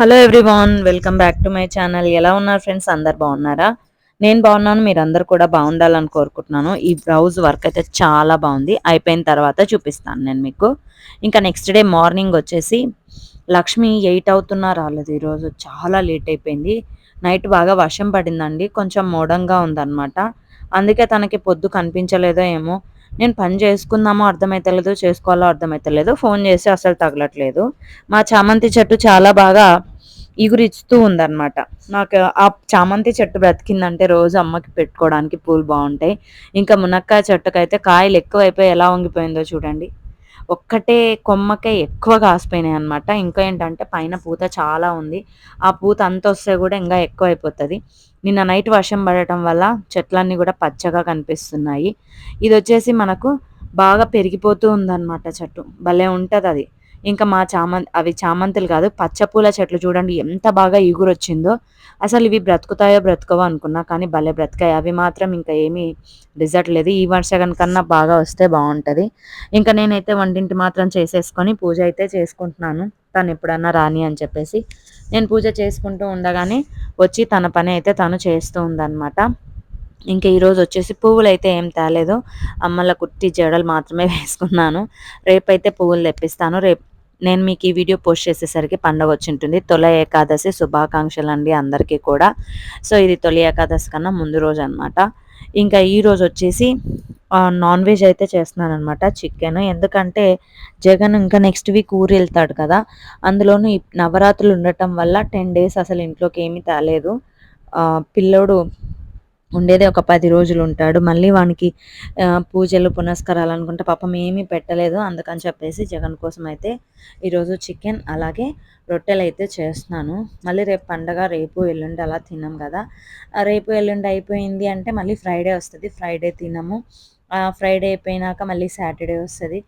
Hello everyone welcome back to my channel ఎలా ఉన్నారు friends అందరు బాగున్నారా? నేను బాగున్నాను మీరందరూ కూడా బాగుండాలని కోరుకుంటున్నాను. ఈ బ్రౌజ్ వర్క్ అయితే చాలా బాగుంది. అయిపోయిన తర్వాత చూపిస్తాను నేను మీకు. ఇంకా నెక్స్ట్ డే మార్నింగ్ వచ్చేసి లక్ష్మి ఎయిట్ అవుతున్నా రాలేదు. ఈరోజు చాలా లేట్ అయిపోయింది. నైట్ బాగా వర్షం పడిందండి. కొంచెం మోడంగా ఉందన్నమాట. అందుకే తనకి పొద్దు కనిపించలేదో ఏమో. నేను పని చేసుకుందామో అర్థమైతలేదు చేసుకోవాలో అర్థమైతలేదు. ఫోన్ చేసి అసలు తగలట్లేదు. మా చామంతి చెట్టు చాలా బాగా ఇగురిస్తూ ఉందన్నమాట. నాకు ఆ చామంతి చెట్టు బ్రతికిందంటే రోజు అమ్మకి పెట్టుకోవడానికి పూలు బాగుంటాయి. ఇంకా మునక్కాయ చెట్టుకైతే కాయలు ఎక్కువైపోయి ఎలా వంగిపోయిందో చూడండి. ఒక్కటే కొమ్మకే ఎక్కువ కాసిపోయినాయి అనమాట ఇంకా ఏంటంటే పైన పూత చాలా ఉంది. ఆ పూత అంత వస్తే కూడా ఇంకా ఎక్కువ అయిపోతుంది నిన్న నైట్ వర్షం పడటం వల్ల చెట్లన్నీ కూడా పచ్చగా కనిపిస్తున్నాయి. ఇది వచ్చేసి మనకు బాగా పెరిగిపోతూ ఉందన్నమాట చెట్టు. భలే ఉంటుంది అది ఇంకా మా చామంతి అవి చామంతులు కాదు పచ్చపూల చెట్లు చూడండి ఎంత బాగా ఎగురొచ్చిందో అసలు ఇవి బ్రతుకుతాయో బ్రతుకవో అనుకున్నా కానీ భలే బ్రతికాయి. అవి మాత్రం ఇంకా ఏమీ రిజల్ట్ లేదు. ఈ వర్ష కన్నా బాగా వస్తే బాగుంటుంది. ఇంకా నేనైతే వంటింటి మాత్రం చేసేసుకొని పూజ అయితే చేసుకుంటున్నాను. తను ఎప్పుడన్నా రాని అని చెప్పేసి. నేను పూజ చేసుకుంటూ ఉండగానే వచ్చి తన పని అయితే తను చేస్తూ ఉందన్నమాట. ఇంకా ఈరోజు వచ్చేసి పువ్వులు అయితే ఏం తేలేదు. అమ్మల కుట్టి జడలు మాత్రమే వేసుకున్నాను. రేపైతే పువ్వులు తెప్పిస్తాను. రేపు నేను మీకు ఈ వీడియో పోస్ట్ చేసేసరికి పండగ వచ్చింటుంది. తొలి తొల ఏకాదశి శుభాకాంక్షలు అండి అందరికీ కూడా. సో ఇది తొలి ఏకాదశి కన్నా ముందు రోజు అనమాట ఇంకా ఈ రోజు వచ్చేసి నాన్ వెజ్ అయితే చేస్తున్నాను అనమాట చికెన్ ఎందుకంటే జగన్ ఇంకా నెక్స్ట్ వీక్ ఊరు వెళ్తాడు కదా. అందులోనూ నవరాత్రులు ఉండటం వల్ల టెన్ డేస్ అసలు ఇంట్లోకి ఏమీ తేలేదు. పిల్లోడు ఉండేదే ఒక పది రోజులు ఉంటాడు. మళ్ళీ వానికి పూజలు పునస్కారాలు అనుకుంటే పాపం ఏమీ పెట్టలేదు. అందుకని చెప్పేసి జగన్ కోసం అయితే ఈరోజు చికెన్ అలాగే రొట్టెలు అయితే చేస్తున్నాను. మళ్ళీ రేపు పండగ రేపు ఎల్లుండి అలా తిన్నాం కదా. రేపు ఎల్లుండి అయిపోయింది అంటే మళ్ళీ ఫ్రైడే వస్తుంది. ఫ్రైడే తినము. ఫ్రైడే అయిపోయినాక మళ్ళీ సాటర్డే వస్తుంది.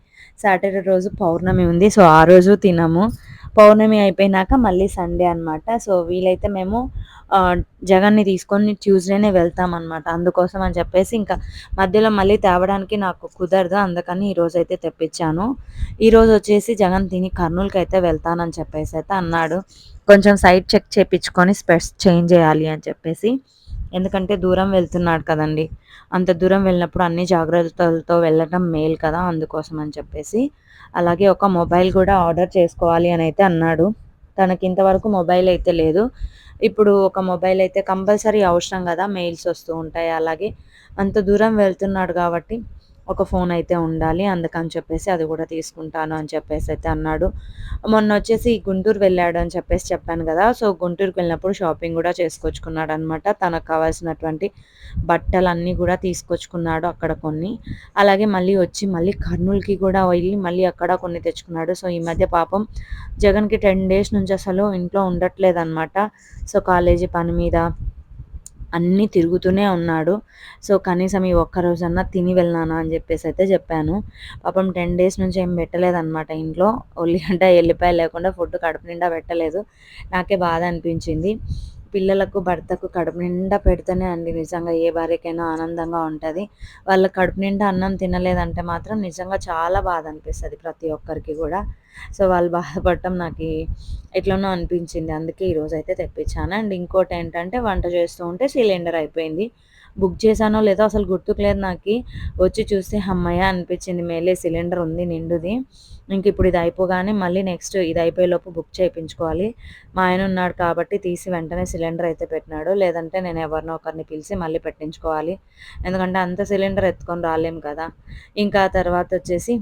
సాటర్డే రోజు పౌర్ణమి ఉంది. సో ఆ రోజు తినము. పౌర్ణమి అయిపోయినాక మళ్ళీ సండే అనమాట సో వీలైతే మేము జగన్ని తీసుకొని ట్యూస్డేనే వెళ్తామన్నమాట. అందుకోసం అని చెప్పేసి ఇంకా మధ్యలో మళ్ళీ తేవడానికి నాకు కుదరదు. అందుకని ఈరోజు అయితే తెప్పించాను. ఈరోజు వచ్చేసి జగన్ తిని కర్నూలుకి అయితే వెళ్తానని చెప్పేసి అయితే అన్నాడు. కొంచెం సైట్ చెక్ చేయించుకొని స్పెట్స్ చేంజ్ చేయాలి అని చెప్పేసి. ఎందుకంటే దూరం వెళ్తున్నాడు కదండి. అంత దూరం వెళ్ళినప్పుడు అన్ని జాగ్రత్తలతో వెళ్ళటం మేలు కదా అందుకోసం అని చెప్పేసి. అలాగే ఒక మొబైల్ కూడా ఆర్డర్ చేసుకోవాలి అని అయితే అన్నాడు. తనకి ఇంతవరకు మొబైల్ అయితే లేదు. ఇప్పుడు ఒక మొబైల్ అయితే కంపల్సరీ అవసరం కదా మెయిల్స్ వస్తూ ఉంటాయి. అలాగే అంత దూరం వెళ్తున్నాడు కాబట్టి ఒక ఫోన్ అయితే ఉండాలి అందుకని చెప్పేసి అది కూడా తీసుకుంటాను అని చెప్పేసి అయితే అన్నాడు. మొన్న వచ్చేసి గుంటూరు వెళ్ళాడు అని చెప్పేసి చెప్పాను కదా సో గుంటూరుకి వెళ్ళినప్పుడు షాపింగ్ కూడా చేసుకొచ్చుకున్నాడు అనమాట తనకు కావాల్సినటువంటి బట్టలన్నీ కూడా తీసుకొచ్చుకున్నాడు అక్కడ కొన్ని. అలాగే మళ్ళీ వచ్చి మళ్ళీ కర్నూలుకి కూడా వెళ్ళి మళ్ళీ అక్కడ కొన్ని తెచ్చుకున్నాడు. సో ఈ మధ్య పాపం జగన్కి టెన్ డేస్ నుంచి అసలు ఇంట్లో ఉండట్లేదు అనమాట సో కాలేజీ పని మీద అన్నీ తిరుగుతూనే ఉన్నాడు. సో కనీసం ఈ ఒక్క రోజన్నా తిని వెళ్ళానా అని చెప్పేసి అయితే చెప్పాను. పాపం టెన్ డేస్ నుంచి ఏం పెట్టలేదన్నమాట ఇంట్లో. ఒల్లిగంట ఎల్లిపాయ లేకుండా ఫుడ్ కడుపు నిండా పెట్టలేదు. నాకే బాధ అనిపించింది. పిల్లలకు భర్తకు కడుపు నిండా పెడితేనే అండి నిజంగా ఏ భార్యకైనా ఆనందంగా ఉంటుంది. వాళ్ళ కడుపు నిండా అన్నం తినలేదంటే మాత్రం నిజంగా చాలా బాధ అనిపిస్తుంది ప్రతి ఒక్కరికి కూడా. సో వాళ్ళు బాధపడటం నాకు ఎట్లనో అనిపించింది. అందుకే ఈరోజు అయితే తెప్పించాను. అండ్ ఇంకోటి ఏంటంటే వంట చేస్తూ ఉంటే సిలిండర్ అయిపోయింది. బుక్ చేశానో లేదో అసలు గుర్తుకులేదు నాకు. వచ్చి చూస్తే అమ్మయ్య అనిపించింది. మేలే సిలిండర్ ఉంది నిండుది. ఇంక ఇప్పుడు ఇది అయిపోగానే మళ్ళీ నెక్స్ట్ ఇది అయిపోయేలోపు బుక్ చేయించుకోవాలి. మా ఆయన ఉన్నాడు కాబట్టి తీసి వెంటనే సిలిండర్ అయితే పెట్టినాడు. లేదంటే నేను ఎవరినో ఒకరిని పిలిచి మళ్ళీ పెట్టించుకోవాలి. ఎందుకంటే అంత సిలిండర్ ఎత్తుకొని రాలేము కదా. ఇంకా తర్వాత వచ్చేసి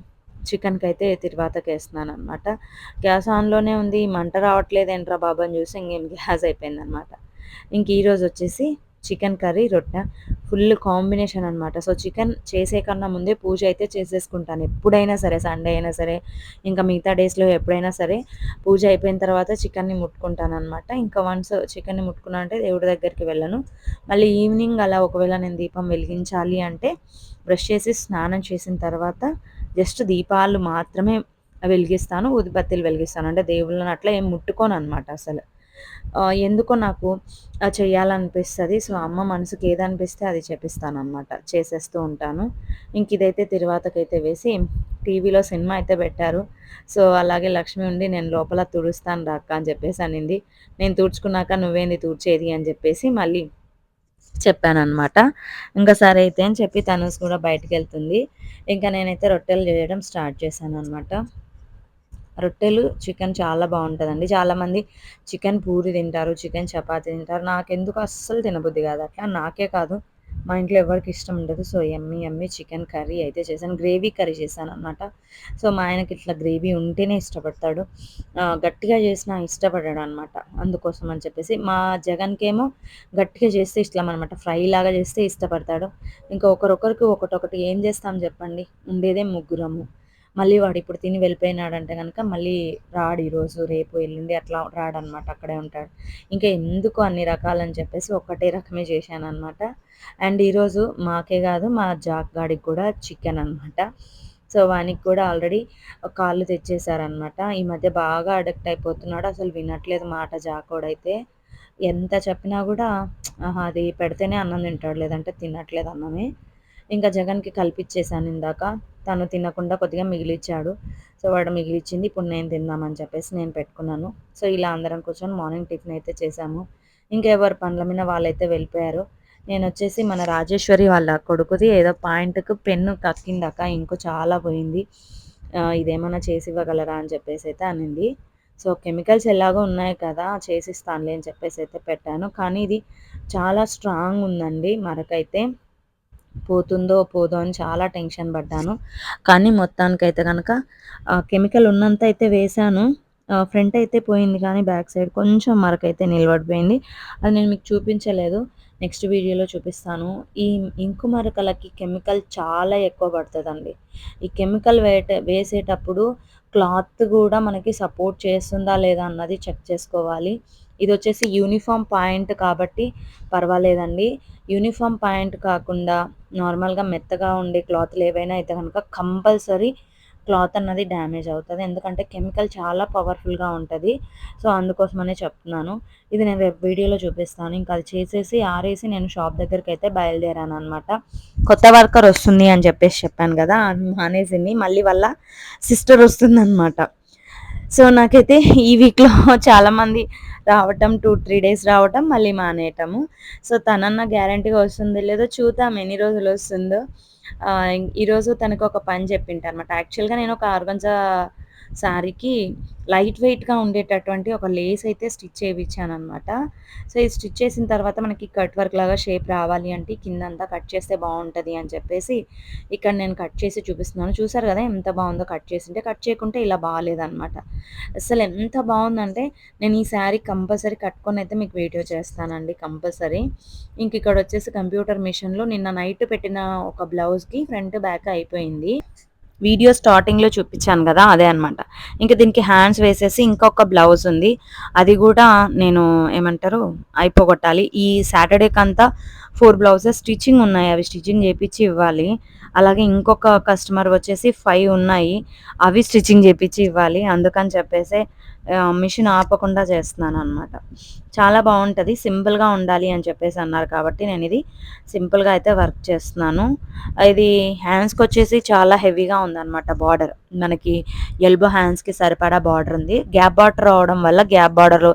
చికెన్కి అయితే తిరువాతకి వేస్తున్నాను అనమాట గ్యాస్ ఆన్లోనే ఉంది. మంట రావట్లేదు ఏంట్రా బాబు అని చూసి ఇంకేం గ్యాస్ అయిపోయింది అనమాట ఇంక ఈరోజు వచ్చేసి చికెన్ కర్రీ రొట్టె. ఫుల్ కాంబినేషన్ అనమాట సో చికెన్ చేసే కన్నా ముందే పూజ అయితే చేసేసుకుంటాను. ఎప్పుడైనా సరే సండే అయినా సరే ఇంకా మిగతా డేస్లో ఎప్పుడైనా సరే పూజ అయిపోయిన తర్వాత చికెన్ని ముట్టుకుంటాను అనమాట ఇంకా వన్స్ చికెన్ని ముట్టుకున్నా అంటే దేవుడి దగ్గరికి వెళ్ళను. మళ్ళీ ఈవినింగ్ అలా ఒకవేళ నేను దీపం వెలిగించాలి అంటే బ్రష్ చేసి స్నానం చేసిన తర్వాత జస్ట్ దీపాలు మాత్రమే వెలిగిస్తాను. ఊదిబత్తీలు వెలిగిస్తాను. అంటే దేవుళ్ళని అట్లా ఏం ముట్టుకోను అనమాట అసలు. ఎందుకో నాకు చేయాలనిపిస్తుంది సో అమ్మ మనసుకి ఏదనిపిస్తే అది చేపిస్తాను అనమాట చేసేస్తూ ఉంటాను. ఇంక ఇదైతే తిరువాతకైతే వేసి టీవీలో సినిమా అయితే పెట్టారు. సో అలాగే లక్ష్మి ఉండి నేను లోపల తుడుస్తాను రాక్క అని చెప్పేసి అనింది. నేను తుడుచుకున్నాక నువ్వేంది తుడిచేది అని చెప్పేసి మళ్ళీ చెప్పానమాట ఇంకా సరే అయితే అని చెప్పి తనుస్ కూడా బయటకు వెళ్తుంది ఇంకా నేనైతే రొట్టెలు చేయడం స్టార్ట్ చేశాను అనమాట రొట్టెలు చికెన్ చాలా బాగుంటుందండి. చాలామంది చికెన్ పూరి తింటారు చికెన్ చపాతి తింటారు. నాకెందుకు అస్సలు తినబుద్ధి కాదు. అట్లా నాకే కాదు. మా ఇంట్లో ఎవరికి ఇష్టం ఉండదు. సో ఎమ్మి ఎమ్మి చికెన్ కర్రీ అయితే చేశాను. గ్రేవీ కర్రీ చేశాను అనమాట సో మా ఆయనకి ఇట్లా గ్రేవీ ఉంటేనే ఇష్టపడతాడు. గట్టిగా చేసినా ఇష్టపడాడు అనమాట అందుకోసం అని చెప్పేసి మా జగన్కి ఏమో గట్టిగా చేస్తే ఇష్టం అనమాట ఫ్రై లాగా చేస్తే ఇష్టపడతాడు. ఇంకా ఒకరొకరికి ఒకటొకటి ఏం చేస్తాం చెప్పండి? ఉండేదే ముగ్గురము. మళ్ళీ వాడు ఇప్పుడు తిని వెళ్ళిపోయినాడంటే కనుక మళ్ళీ రాడు ఈరోజు రేపు ఎల్లుండి అట్లా రాడనమాట అక్కడే ఉంటాడు. ఇంకా ఎందుకు అన్ని రకాలని చెప్పేసి ఒకటే రకమే చేశాను అనమాట అండ్ ఈరోజు మాకే కాదు మా జాక్ గాడికి కూడా చికెన్ అనమాట సో వానికి కూడా ఆల్రెడీ కాళ్ళు తెచ్చేసారనమాట ఈ మధ్య బాగా అడక్ట్ అయిపోతున్నాడు అసలు వినట్లేదు మాట జాకోడైతే. ఎంత చెప్పినా కూడా అది పెడితేనే అన్నం తింటాడు లేదంటే తినట్లేదు అన్నమే. ఇంకా జగన్కి కల్పించేశాను ఇందాక. తను తినకుండా కొద్దిగా మిగిలిచ్చాడు. సో వాడు మిగిలిచ్చింది ఇప్పుడు నేను తిందామని చెప్పేసి నేను పెట్టుకున్నాను. సో ఇలా అందరం కూర్చొని మార్నింగ్ టిఫిన్ అయితే చేశాము ఇంకెవరు పనుల మీద వాళ్ళైతే వెళ్ళిపోయారు. నేను వచ్చేసి మన రాజేశ్వరి వాళ్ళ కొడుకుది ఏదో పాయింట్కు పెన్ను కక్కిందాక ఇంకో చాలా పోయింది. ఇదేమైనా చేసి ఇవ్వగలరా అని చెప్పేసి అయితే అనింది. సో కెమికల్స్ ఎలాగో ఉన్నాయి కదా చేసిస్తానులే అని చెప్పేసి అయితే పెట్టాను. కానీ ఇది చాలా స్ట్రాంగ్ ఉందండి. మరకైతే పోతుందో పోదో అని చాలా టెన్షన్ పడ్డాను. కానీ మొత్తానికైతే కనుక కెమికల్ ఉన్నంత అయితే వేశాను. ఫ్రంట్ అయితే పోయింది కానీ బ్యాక్ సైడ్ కొంచెం మరకైతే నిలబడిపోయింది. అది నేను మీకు చూపించలేదు. నెక్స్ట్ వీడియోలో చూపిస్తాను. ఈ ఇంకు మరకలకి కెమికల్ చాలా ఎక్కువ పడుతుందండి. ఈ కెమికల్ వేట వేసేటప్పుడు క్లాత్ కూడా మనకి సపోర్ట్ చేస్తుందా లేదా అన్నది చెక్ చేసుకోవాలి. ఇది వచ్చేసి యూనిఫామ్ పాయింట్ కాబట్టి పర్వాలేదండి. యూనిఫామ్ పాయింట్ కాకుండా నార్మల్గా మెత్తగా ఉండే క్లాత్లు ఏవైనా అయితే కనుక కంపల్సరీ క్లాత్ అన్నది డ్యామేజ్ అవుతుంది. ఎందుకంటే కెమికల్ చాలా పవర్ఫుల్గా ఉంటుంది. సో అందుకోసమనే చెప్తున్నాను. ఇది నేను రేపు వీడియోలో చూపిస్తాను. ఇంకా అది చేసేసి ఆరేసి నేను షాప్ దగ్గరికి అయితే బయలుదేరాను అనమాట కొత్త వర్కర్ వస్తుంది అని చెప్పేసి చెప్పాను కదా మానేసింది మళ్ళీ వాళ్ళ సిస్టర్ వస్తుందన్నమాట. సో నాకైతే ఈ వీక్లో చాలామంది రావటం టూ త్రీ డేస్ రావటం మళ్ళీ మానేయటము. సో తనన్న గ్యారంటీగా వస్తుందో లేదో చూద్దాం ఎన్ని రోజులు వస్తుందో. ఈరోజు తనకు ఒక పని చెప్పింటారు అనమాట యాక్చువల్గా నేను ఒక ఆర్గంజా శారీకి లైట్ వెయిట్గా ఉండేటటువంటి ఒక లేస్ అయితే స్టిచ్ చేయించాను అనమాట సో ఇది స్టిచ్ చేసిన తర్వాత మనకి కట్ వర్క్ లాగా షేప్ రావాలి అంటే కిందంతా కట్ చేస్తే బాగుంటుంది అని చెప్పేసి ఇక్కడ నేను కట్ చేసి చూపిస్తున్నాను. చూసారు కదా ఎంత బాగుందో కట్ చేసింటే కట్ చేయకుంటే ఇలా బాగాలేదనమాట అసలు ఎంత బాగుందంటే నేను ఈ శారీ కంపల్సరీ కట్టుకొని అయితే మీకు వీడియో చేస్తానండి కంపల్సరీ. ఇంక ఇక్కడ వచ్చేసి కంప్యూటర్ మిషన్లో నిన్న నైట్ పెట్టిన ఒక బ్లౌజ్కి ఫ్రంట్ బ్యాక్ అయిపోయింది. వీడియో స్టార్టింగ్లో చూపించాను కదా అదే అనమాట ఇంకా దీనికి హ్యాండ్స్ వేసేసి ఇంకొక బ్లౌజ్ ఉంది. అది కూడా నేను ఏమంటారు అయిపోగొట్టాలి. ఈ సాటర్డేకి అంతా ఫోర్ బ్లౌజెస్ స్టిచ్చింగ్ ఉన్నాయి అవి స్టిచ్చింగ్ చేపించి ఇవ్వాలి. అలాగే ఇంకొక కస్టమర్ వచ్చేసి ఫైవ్ ఉన్నాయి అవి స్టిచ్చింగ్ చేపించి ఇవ్వాలి. అందుకని చెప్పేసి మిషన్ ఆపకుండా చేస్తున్నాను అనమాట చాలా బాగుంటుంది సింపుల్గా ఉండాలి అని చెప్పేసి అన్నారు కాబట్టి నేను ఇది సింపుల్గా అయితే వర్క్ చేస్తున్నాను. ఇది హ్యాండ్స్కి వచ్చేసి చాలా హెవీగా ఉందన్నమాట బార్డర్. మనకి ఎల్బో హ్యాండ్స్కి సరిపడా బార్డర్ ఉంది. గ్యాప్ బార్డర్ రావడం వల్ల గ్యాప్ బార్డర్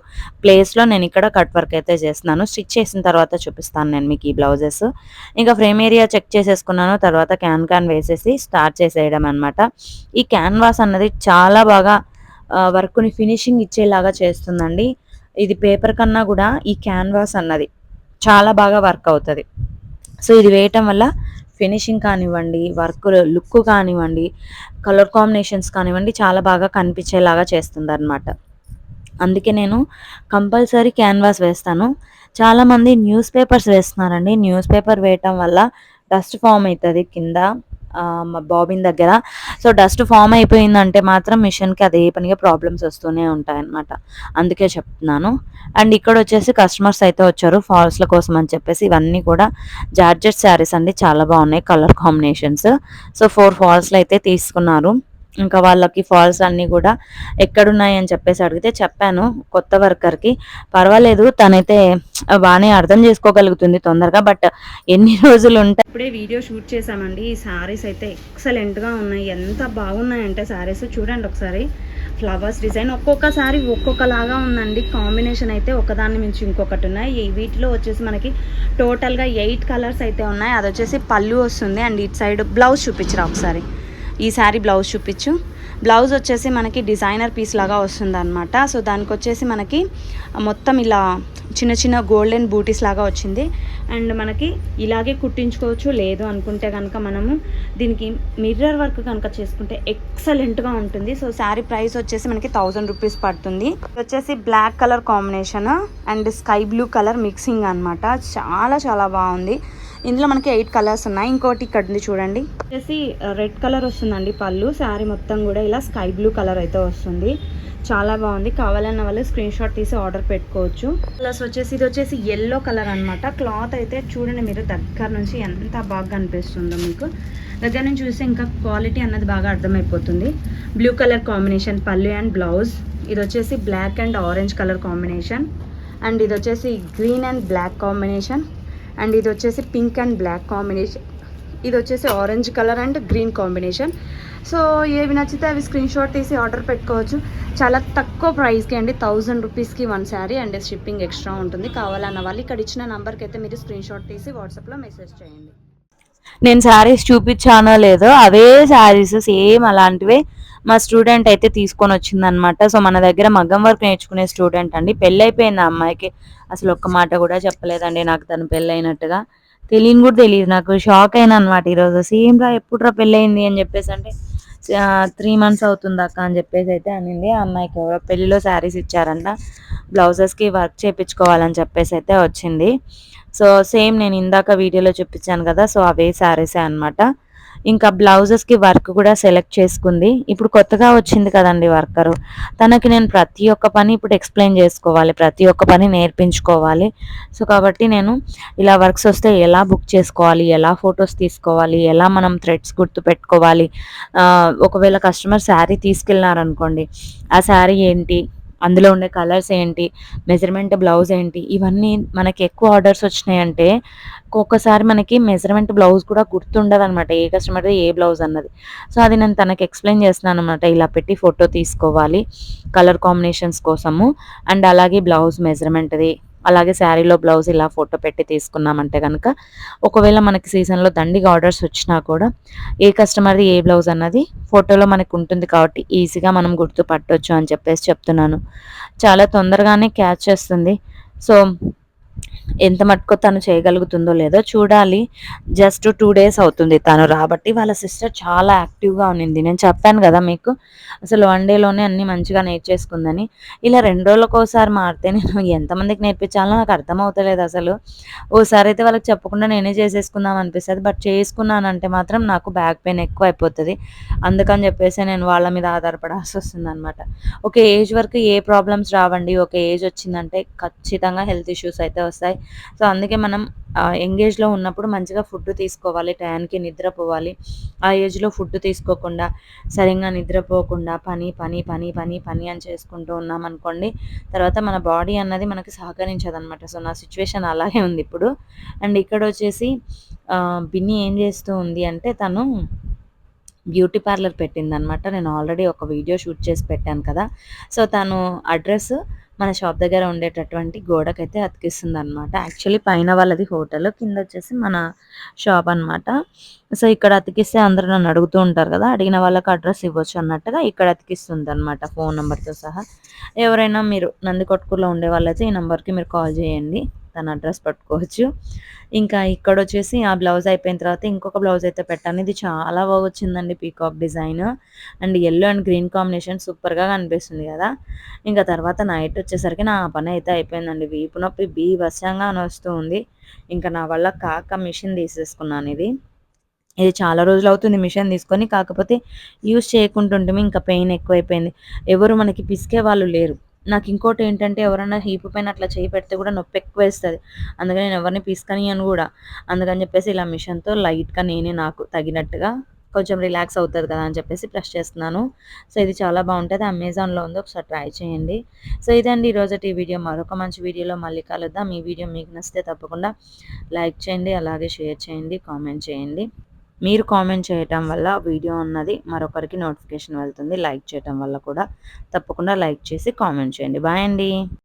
ప్లేస్లో నేను ఇక్కడ కట్ వర్క్ అయితే చేస్తున్నాను. స్టిచ్ చేసిన తర్వాత చూపిస్తాను నేను మీకు ఈ బ్లౌజెస్. ఇంకా ఫ్రేమ్ ఏరియా చెక్ చేసేసుకున్నాను. తర్వాత క్యాన్ క్యాన్ వేసేసి స్టార్ట్ చేసేయడం అనమాట ఈ క్యాన్వాస్ అన్నది చాలా బాగా వర్క్ని ఫినిషింగ్ ఇచ్చేలాగా చేస్తుందండి. ఇది పేపర్ కన్నా కూడా ఈ క్యాన్వాస్ అన్నది చాలా బాగా వర్క్ అవుతుంది. సో ఇది వేయటం వల్ల ఫినిషింగ్ కానివ్వండి వర్క్ లుక్ కానివ్వండి కలర్ కాంబినేషన్స్ కానివ్వండి చాలా బాగా కనిపించేలాగా చేస్తుంది అనమాట అందుకే నేను కంపల్సరీ క్యాన్వాస్ వేస్తాను. చాలామంది న్యూస్ పేపర్స్ వేస్తున్నారండి. న్యూస్ పేపర్ వేయటం వల్ల డస్ట్ ఫామ్ అవుతుంది కింద బాబిన్ దగ్గర. సో డస్ట్ ఫామ్ అయిపోయిందంటే మాత్రం మిషన్కి అదే పనిగా ప్రాబ్లమ్స్ వస్తూనే ఉంటాయన్నమాట. అందుకే చెప్తున్నాను. అండ్ ఇక్కడ వచ్చేసి కస్టమర్స్ అయితే వచ్చారు ఫాల్స్ల కోసం అని చెప్పేసి. ఇవన్నీ కూడా జార్జెట్ శారీస్ అండి. చాలా బాగున్నాయి. Colour combinations. సో ఫోర్ ఫాల్స్లు అయితే తీసుకున్నారు. ఇంకా వాళ్ళకి ఫాల్స్ అన్నీ కూడా ఎక్కడున్నాయి అని చెప్పేసి అడిగితే చెప్పాను కొత్త వర్కర్కి. పర్వాలేదు తనైతే బాగానే అర్థం చేసుకోగలుగుతుంది తొందరగా బట్ ఎన్ని రోజులు ఉంటాయి ఇప్పుడే వీడియో షూట్ చేశామండి. ఈ శారీస్ అయితే ఎక్సలెంట్గా ఉన్నాయి. ఎంత బాగున్నాయంటే శారీస్ చూడండి ఒకసారి. ఫ్లవర్స్ డిజైన్ ఒక్కొక్క శారీ ఒక్కొక్కలాగా ఉందండి. కాంబినేషన్ అయితే ఒకదాని మించి ఇంకొకటి ఉన్నాయి. వీటిలో వచ్చేసి మనకి టోటల్గా ఎయిట్ కలర్స్ అయితే ఉన్నాయి. అది వచ్చేసి పళ్ళు వస్తుంది. అండ్ ఇటు సైడ్ బ్లౌజ్ చూపించరా ఒకసారి. ఈ శారీ బ్లౌజ్ చూపించు. బ్లౌజ్ వచ్చేసి మనకి డిజైనర్ పీస్ లాగా వస్తుంది అనమాట సో దానికి వచ్చేసి మనకి మొత్తం ఇలా చిన్న చిన్న గోల్డెన్ బూటీస్ లాగా వచ్చింది. అండ్ మనకి ఇలాగే కుట్టించుకోవచ్చు లేదు అనుకుంటే కనుక మనము దీనికి మిర్రర్ వర్క్ కనుక చేసుకుంటే ఎక్సలెంట్గా ఉంటుంది. సో శారీ ప్రైస్ వచ్చేసి మనకి థౌజండ్ రూపీస్ పడుతుంది. వచ్చేసి black colour combination and sky blue colour mixing అనమాట చాలా చాలా బాగుంది. ఇందులో మనకి ఎయిట్ కలర్స్ ఉన్నాయి. ఇంకోటి ఇక్కడ ఉంది చూడండి. వచ్చేసి రెడ్ కలర్ వస్తుందండి పళ్ళు. శారీ మొత్తం కూడా ఇలా స్కై బ్లూ కలర్ అయితే వస్తుంది. చాలా బాగుంది. కావాలన్న వాళ్ళు స్క్రీన్ షాట్ తీసి ఆర్డర్ పెట్టుకోవచ్చు. ప్లస్ వచ్చేసి ఇది వచ్చేసి ఎల్లో కలర్ అన్నమాట. క్లాత్ అయితే చూడండి మీరు దగ్గర నుంచి ఎంత బాగా కనిపిస్తుందో మీకు. దగ్గర నుంచి చూస్తే ఇంకా క్వాలిటీ అన్నది బాగా అర్థమైపోతుంది. బ్లూ కలర్ కాంబినేషన్ పల్లి అండ్ బ్లౌజ్. ఇది వచ్చేసి black and orange colour combination. And ఇది వచ్చేసి green and black combination. And ఇది వచ్చేసి పింక్ అండ్ బ్లాక్ కాంబినేషన్. ఇది వచ్చేసి orange colour and green combination. So ఏవి నచ్చితే అవి స్క్రీన్ షాట్ తీసి ఆర్డర్ పెట్టుకోవచ్చు. చాలా తక్కువ ప్రైస్కి అండి థౌజండ్ రూపీస్కి one sari and shipping extra ఉంటుంది. కావాలన్న వాళ్ళు ఇక్కడ ఇచ్చిన నెంబర్కి అయితే మీరు స్క్రీన్ షాట్ తీసి వాట్సాప్లో మెసేజ్ చేయండి. నేను శారీస్ చూపించానో లేదో అవే శారీస్ సేమ్ అలాంటివే. మా స్టూడెంట్ అయితే తీసుకొని వచ్చిందనమాట సో మన దగ్గర మగ్గం వర్క్ నేర్చుకునే స్టూడెంట్ అండి. పెళ్ళైపోయింది ఆ అమ్మాయికి. అసలు ఒక్క మాట కూడా చెప్పలేదండి నాకు తను పెళ్ళైనట్టుగా. తెలియని కూడా తెలియదు నాకు. షాక్ అయినా అనమాట ఈరోజు. సేమ్ రా ఎప్పుడు రా అని చెప్పేసి అంటే త్రీ మంత్స్ అవుతుంది అక్క అని చెప్పేసి అయితే అనింది. ఆ అమ్మాయికి ఎవరో పెళ్ళిలో శారీస్ ఇచ్చారంట. బ్లౌజెస్కి వర్క్ చేయించుకోవాలని చెప్పేసి అయితే వచ్చింది. సో సేమ్ నేను ఇందాక వీడియోలో చూపించాను కదా. సో అవే శారీసే అనమాట ఇంకా బ్లౌజెస్కి వర్క్ కూడా సెలెక్ట్ చేసుకుంది. ఇప్పుడు కొత్తగా వచ్చింది కదండి వర్కరు తనకి నేను ప్రతి ఒక్క పని ఇప్పుడు ఎక్స్ప్లెయిన్ చేసుకోవాలి. ప్రతి ఒక్క పని నేర్పించుకోవాలి. సో కాబట్టి నేను ఇలా వర్క్స్ వస్తే ఎలా బుక్ చేసుకోవాలి? ఎలా ఫొటోస్ తీసుకోవాలి? ఎలా మనం థ్రెడ్స్ గుర్తు పెట్టుకోవాలి? ఒకవేళ కస్టమర్ శారీ తీసుకెళ్ళినారనుకోండి ఆ శారీ ఏంటి? అందులో ఉండే కలర్స్ ఏంటి మెజర్మెంట్ బ్లౌజ్ ఏంటి ఇవన్నీ మనకి ఎక్కువ ఆర్డర్స్ వచ్చినాయంటే ఒక్కొక్కసారి మనకి మెజర్మెంట్ బ్లౌజ్ కూడా గుర్తుండదు అనమాట ఏ కస్టమర్ ఏ బ్లౌజ్ అన్నది. సో అది నేను తనకి ఎక్స్ప్లెయిన్ చేస్తున్నాను అనమాట ఇలా పెట్టి ఫోటో తీసుకోవాలి కలర్ కాంబినేషన్స్ కోసము అండ్ అలాగే బ్లౌజ్ మెజర్మెంట్ది అలాగే శారీలో బ్లౌజ్ ఇలా ఫోటో పెట్టి తీసుకున్నామంటే కనుక ఒకవేళ మనకి సీజన్లో దండిగా ఆర్డర్స్ వచ్చినా కూడా ఏ కస్టమర్ది ఏ బ్లౌజ్ అన్నది ఫోటోలో మనకు ఉంటుంది కాబట్టి ఈజీగా మనం గుర్తుపట్టొచ్చు అని చెప్పేసి చెప్తున్నాను. చాలా తొందరగానే క్యాచ్ చేస్తుంది. సో ఎంత మటుకు తను చేయగలుగుతుందో లేదో చూడాలి. జస్ట్ టూ డేస్ అవుతుంది తను రాబట్టి. వాళ్ళ సిస్టర్ చాలా యాక్టివ్గా ఉన్నింది. నేను చెప్పాను కదా మీకు అసలు వన్ డేలోనే అన్ని మంచిగా నేర్చేసుకుందని. ఇలా రెండు రోజులకు ఒకసారి మారితే నేను ఎంతమందికి నేర్పించాలో నాకు అర్థమవుతలేదు అసలు. ఓసారి అయితే వాళ్ళకి చెప్పకుండా నేనే చేసేసుకుందాం అనిపిస్తుంది. బట్ చేసుకున్నానంటే మాత్రం నాకు బ్యాక్ పెయిన్ ఎక్కువ అయిపోతుంది అందుకని చెప్పేసి నేను వాళ్ళ మీద ఆధారపడాల్సి వస్తుంది అనమాట ఒక ఏజ్ వరకు ఏ ప్రాబ్లమ్స్ రావండి ఒక ఏజ్ వచ్చిందంటే ఖచ్చితంగా హెల్త్ ఇష్యూస్ అయితే వస్తాయి. సో అందుకే మనం ఎంగేజ్లో ఉన్నప్పుడు మంచిగా ఫుడ్ తీసుకోవాలి. టయానికి నిద్రపోవాలి ఆ ఏజ్లో ఫుడ్ తీసుకోకుండా సరిగ్గా నిద్రపోకుండా పని పని పని పని పని అని చేసుకుంటూ ఉన్నాం అనుకోండి తర్వాత మన బాడీ అన్నది మనకి సహకరించదు అనమాట సో నా సిచ్యువేషన్ అలాగే ఉంది ఇప్పుడు. అండ్ ఇక్కడ వచ్చేసి బిన్ని ఏం చేస్తూ ఉంది అంటే తను బ్యూటీ పార్లర్ పెట్టిందనమాట నేను ఆల్రెడీ ఒక వీడియో షూట్ చేసి పెట్టాను కదా. సో తను అడ్రస్ మన షాప్ దగ్గర ఉండేటటువంటి గోడకైతే అతికిస్తుంది అనమాట యాక్చువల్లీ పైన వాళ్ళది హోటల్ కింద వచ్చేసి మన షాప్ అన్నమాట. సో ఇక్కడ అతికిస్తే అందరూ నన్ను అడుగుతూ ఉంటారు కదా అడిగిన వాళ్ళకి అడ్రస్ ఇవ్వచ్చు అన్నట్టుగా ఇక్కడ అతికిస్తుంది అనమాట ఫోన్ నెంబర్తో సహా. ఎవరైనా మీరు నందికొట్కూరులో ఉండే వాళ్ళైతే ఈ నెంబర్కి మీరు కాల్ చేయండి తన అడ్రస్ పట్టుకోవచ్చు. ఇంకా ఇక్కడ వచ్చేసి ఆ బ్లౌజ్ అయిపోయిన తర్వాత ఇంకొక బ్లౌజ్ అయితే పెట్టాను. ఇది చాలా బాగా వచ్చిందండి peacock design. And yellow and green combination సూపర్గా కనిపిస్తుంది కదా. ఇంకా తర్వాత నైట్ వచ్చేసరికి నా పని అయితే అయిపోయిందండి. వీపు నొప్పి బీభత్సంగా అని వస్తూ ఉంది. ఇంకా నా వల్ల కాక మిషన్ తీసేసుకున్నాను ఇది. ఇది చాలా రోజులు అవుతుంది మిషన్ తీసుకొని. కాకపోతే యూజ్ చేయకుంటుంటే ఇంకా పెయిన్ ఎక్కువైపోయింది. ఎవరు మనకి పిసికే వాళ్ళు లేరు. నాకు ఇంకోటి ఏంటంటే ఎవరైనా హీపు పైన అట్లా చేయి పెడితే కూడా నొప్పి ఎక్కువ వేస్తుంది అందుకని నేను ఎవరిని పిసుకనియను కూడా. అందుకని చెప్పేసి ఇలా మిషన్తో లైట్గా నేనే నాకు తగినట్టుగా కొంచెం రిలాక్స్ అవుతుంది కదా అని చెప్పేసి ప్రెస్ చేస్తున్నాను. సో ఇది చాలా బాగుంటుంది. అమెజాన్లో ఉంది. ఒకసారి ట్రై చేయండి. సో ఇదండి ఈరోజు ఈ వీడియో. మరొక మంచి వీడియోలో మళ్ళీ కలుద్దాం. ఈ వీడియో మీకు నచ్చితే తప్పకుండా లైక్ చేయండి అలాగే షేర్ చేయండి కామెంట్ చేయండి. మీరు కామెంట్ చేయటం వల్ల వీడియో ఉన్నది మరొకరికి నోటిఫికేషన్ వెళ్తుంది. లైక్ చేయటం వల్ల కూడా తప్పకుండా లైక్ చేసి కామెంట్ చేయండి. బాయ్ అండి.